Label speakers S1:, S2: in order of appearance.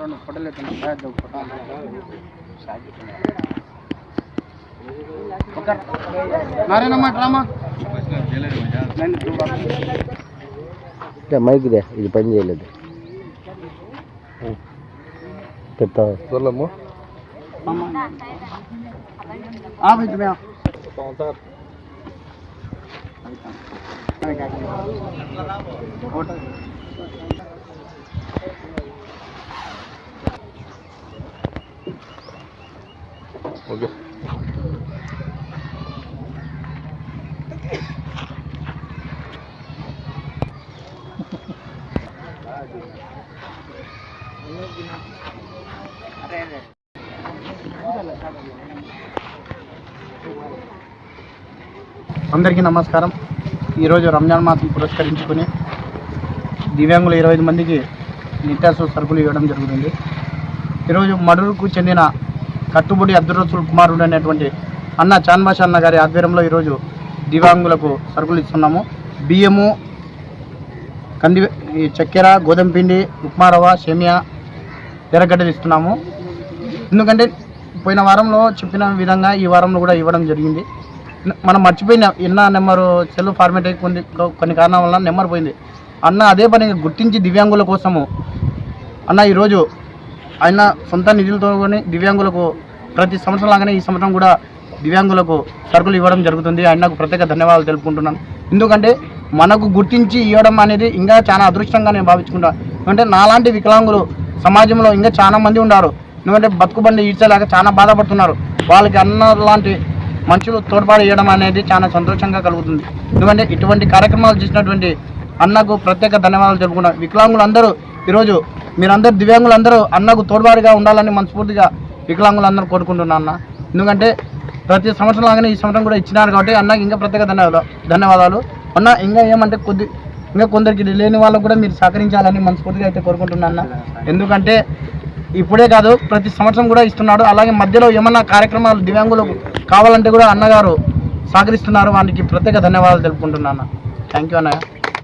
S1: రెండు ఫోటోలు ఎత్తున్నా. Narayanamma drama
S2: mic ఇది పని చేయలేదు. que tal?
S1: Fala. Ah, Thank
S2: you.
S1: అందరికీ నమస్కారం. ఈరోజు రంజాన్ మాసం పురస్కరించుకుని దివ్యాంగులు ఇరవై ఐదు మందికి నిత్యాసు సరుకులు ఇవ్వడం జరుగుతుంది. ఈరోజు మడూరుకు చెందిన కట్టుబడి అబ్దుల్ కుమారుడు అనేటువంటి అన్న చాన్బాషా అన్న గారి ఆధ్వర్యంలో ఈరోజు దివ్యాంగులకు సరుకులు ఇస్తున్నాము. బియ్యము కంది ఈ చక్కెర గోధుమ పిండి ఉప్మారవ రవ్వ ఎర్రగడ్డలు ఇస్తున్నాము ఎందుకంటే పోయిన వారంలో చెప్పిన విధంగా ఈ వారంలో కూడా ఇవ్వడం జరిగింది. మనం మర్చిపోయిన ఎన్న నెంబరు సెల్ ఫార్మేట్ అయి కొన్ని కొన్ని కారణాల వల్ల నెంబర్ పోయింది. అన్న అదే పని గుర్తించి దివ్యాంగుల కోసము అన్న ఈరోజు ఆయన సొంత నిధులతో దివ్యాంగులకు ప్రతి సంవత్సరం లాగానే ఈ సంవత్సరం కూడా దివ్యాంగులకు సరుకులు ఇవ్వడం జరుగుతుంది. ఆయనకు ప్రత్యేక ధన్యవాదాలు తెలుపుకుంటున్నాను. ఎందుకంటే మనకు గుర్తించి ఇవ్వడం అనేది ఇంకా చాలా అదృష్టంగా నేను భావించుకుంటాను ఎందుకంటే నాలాంటి వికలాంగులు సమాజంలో ఇంకా చాలా మంది ఉన్నారు. ఎందుకంటే బతుకుబండి ఈడ్చేలాగా చాలా బాధపడుతున్నారు. వాళ్ళకి అన్న లాంటి మనుషులు తోడ్పాటు చేయడం అనేది చాలా సంతోషంగా కలుగుతుంది. ఎందుకంటే ఇటువంటి కార్యక్రమాలు చేసినటువంటి అన్నకు ప్రత్యేక ధన్యవాదాలు తెలుపుకున్నాం వికలాంగులు అందరూ ఈరోజు మీరందరూ దివ్యాంగులందరూ అన్నకు తోడ్పాటుగా ఉండాలని మనస్ఫూర్తిగా వికలాంగులందరూ కోరుకుంటున్నాను అన్న. ఎందుకంటే ప్రతి సంవత్సరం లాగానే ఈ సంవత్సరం కూడా ఇచ్చినారు కాబట్టి అన్నకి ఇంకా ప్రత్యేక ధన్యవాదాలు. ధన్యవాదాలు. అన్న ఇంకా ఏమంటే కొద్ది ఇంకా కొందరికి లేని వాళ్ళకు కూడా మీరు సహకరించాలని మనస్ఫూర్తిగా అయితే కోరుకుంటున్నాను ఎందుకంటే ఇప్పుడే కాదు ప్రతి సంవత్సరం కూడా ఇస్తున్నాడు. అలాగే మధ్యలో ఏమన్నా కార్యక్రమాలు దివ్యాంగులకు కావాలంటే కూడా అన్నగారు సహకరిస్తున్నారు. వానికి ప్రత్యేక ధన్యవాదాలు తెలుపుకుంటున్నాను థ్యాంక్ యూ అన్నయ్య.